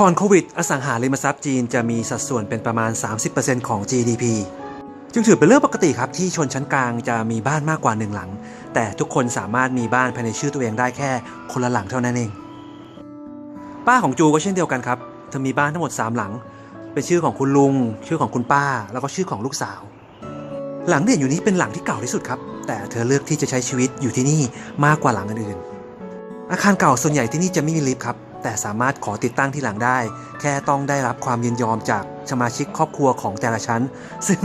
ก่อนโควิด อสังหาริมทรัพย์จีนจะมีสัดส่วนเป็นประมาณ 30%ของ GDP จึงถือเป็นเรื่องปกติครับที่ชนชั้นกลางจะมีบ้านมากกว่าหนึ่งหลัง แต่ทุกคนสามารถมีบ้านภายในชื่อตัวเองได้แค่คนละหลังเท่านั้นเอง ป้าของจูก็เช่นเดียวกันครับ เธอมีบ้านทั้งหมด 3 หลัง เป็นชื่อของคุณลุง ชื่อของคุณป้า แล้วก็ชื่อของลูกสาว หลังเด่นอยู่นี้เป็นหลังที่เก่าที่สุดครับ แต่เธอเลือกที่จะใช้ชีวิตอยู่ที่นี่มากกว่าหลังอื่นๆอาคารเก่าส่วนใหญ่ที่นี่จะไม่มีลิฟต์ครับ แต่สามารถขอติดตั้งที่หลังได้ แค่ต้องได้รับความยินยอมจากสมาชิกครอบครัวของแต่ละชั้น ซึ่ง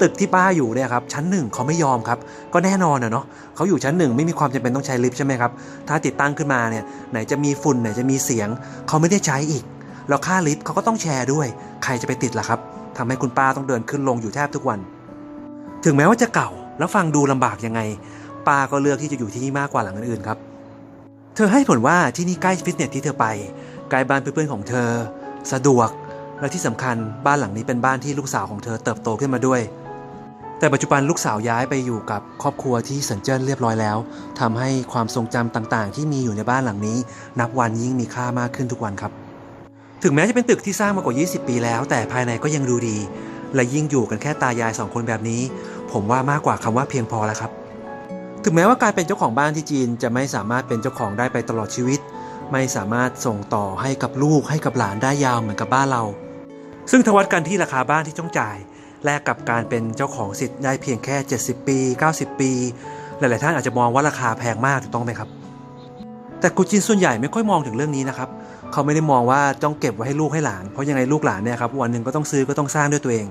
ตึกที่ป้าอยู่เนี่ยครับชั้นหนึ่งเขาไม่ยอมครับ ก็แน่นอนนะเนาะเขาอยู่ชั้นหนึ่งไม่มีความจำเป็นต้องใช้ลิฟต์ใช่ไหมครับ ถ้าติดตั้งขึ้นมาเนี่ยไหนจะมีฝุ่นไหนจะมีเสียง เขาไม่ได้ใช้อีก แล้วค่าลิฟต์เขาก็ต้องแชร์ด้วย ใครจะไปติดล่ะครับทำให้คุณป้าต้องเดินขึ้นลงอยู่แทบทุกวัน ถึงแม้ว่าจะเก่าแล้วฟังดูลำบากยังไงป้าก็เลือกที่จะอยู่ที่นี่มากกว่าหลังอื่นๆครับ เธอให้ผลว่าที่นี่ใกล้ฟิตเนสที่เธอไปใกล้บ้านเพื่อนๆของเธอ สะดวก และที่สำคัญบ้านหลังนี้เป็นบ้านที่ลูกสาวของเธอเติบโตขึ้นมาด้วย แต่ปัจจุบันลูกสาวย้ายไปอยู่กับครอบครัวที่เซินเจิ้นเรียบร้อยแล้วทำให้ความทรงจำต่างๆ ที่มีอยู่ในบ้านหลังนี้ นับวันยิ่งมีค่ามากขึ้นทุกวันครับ ถึงแม้จะเป็นตึกที่สร้างมากว่า 20 ปีแล้ว แต่ภายในก็ยังดูดี และยิ่งอยู่กันแค่ตายายสองคนแบบนี้ ผมว่ามากกว่าคำว่าเพียงพอแล้วครับ ถึงแม้ว่าการเป็นเจ้าของบ้านที่จีนจะไม่สามารถเป็นเจ้าของได้ไปตลอดชีวิต ไม่สามารถส่งต่อให้กับลูกให้กับหลานได้ยาวเหมือนกับบ้านเรา ซึ่งทวัดกันที่ราคาบ้านที่ต้องจ่าย แลกกับการเป็นเจ้าของสิทธิ์ได้เพียงแค่ 70 ปี 90 ปี หลาย ๆ ท่านอาจจะมองว่าราคาแพงมากถูกต้องไหมครับ แต่กูจีนส่วนใหญ่ไม่ค่อยมองถึงเรื่องนี้นะครับเขาไม่ได้มองว่าต้องเก็บไว้ให้ลูกให้หลานเพราะยังไงลูกหลานเนี่ยครับวันหนึ่งก็ต้องซื้อก็ต้องสร้างด้วยตัวเอง